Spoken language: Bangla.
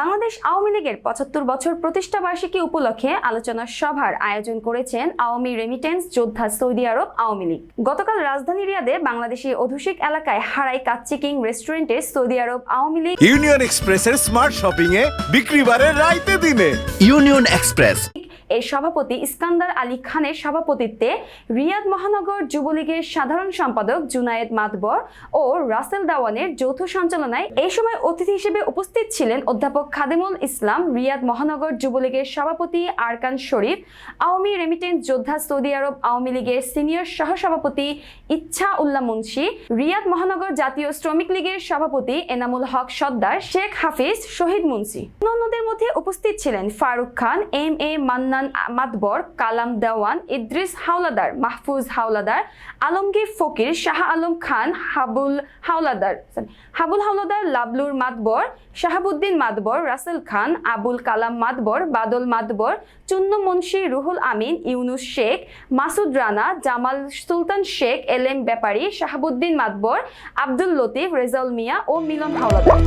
বাংলাদেশ আওয়ামী লীগের পঁচাত্তর বছর প্রতিষ্ঠা বার্ষিকী উপলক্ষে আলোচনা সভার আয়োজন করেছেন আওয়ামী রেমিটেন্স যোদ্ধা সৌদি আরব আওয়ামী লীগ। গতকাল রাজধানী রিয়াদে বাংলাদেশি অধুষিক এলাকায় হারাই কাচ্চি কিং রেস্টুরেন্টে Saudi Arab Awami League union এক্সপ্রেসের স্মার্ট শপিং এ বিক্রি বারে রাইতে দিনে। Union express. এর সভাপতি ইস্কান্দার আলী খানের সভাপতিত্বে রিয়াদ মহানগর যুবলীগের সাধারণ সম্পাদক জুনায়েদ মাতবর ও রাসেল দাওয়ানের যৌথ সঞ্চালনায় এই সময় অতিথি হিসেবে উপস্থিত ছিলেন অধ্যাপক খাদিমুল ইসলাম, রিয়াদ মহানগর যুবলীগের সভাপতি আরকান শরীফ, আওয়ামী রেমিটেন্স যোদ্ধা সৌদি আরব আওয়ামী লীগের সিনিয়র সহসভাপতি ইচ্ছা উল্লাহ মুন্সি, রিয়াদ মহানগর জাতীয় শ্রমিক লীগের সভাপতি এনামুল হক সর্দার, শেখ হাফিজ শহীদ মুন্সি। অন্যদের মধ্যে উপস্থিত ছিলেন Faruk Khan, M A Mannan Matbar, Kalam Dewan, Idris Howlader, Mahfuz Howlader, Alamgir Fakir, Shah Alam Khan, Habul Howlader Habul Howlader, লাবলুর Matbar, Shahabuddin Matbar, Rasel Khan, Abul Kalam Matbar, Badal Matbar, Chunnu Munshi Ruhul Amin, Yunus Sheikh, Masud Rana, Jamal Sultan Sheikh L M Bepari, Shahabuddin Matbar, Abdul Latif, Rezaul Mia O Milan Howlader.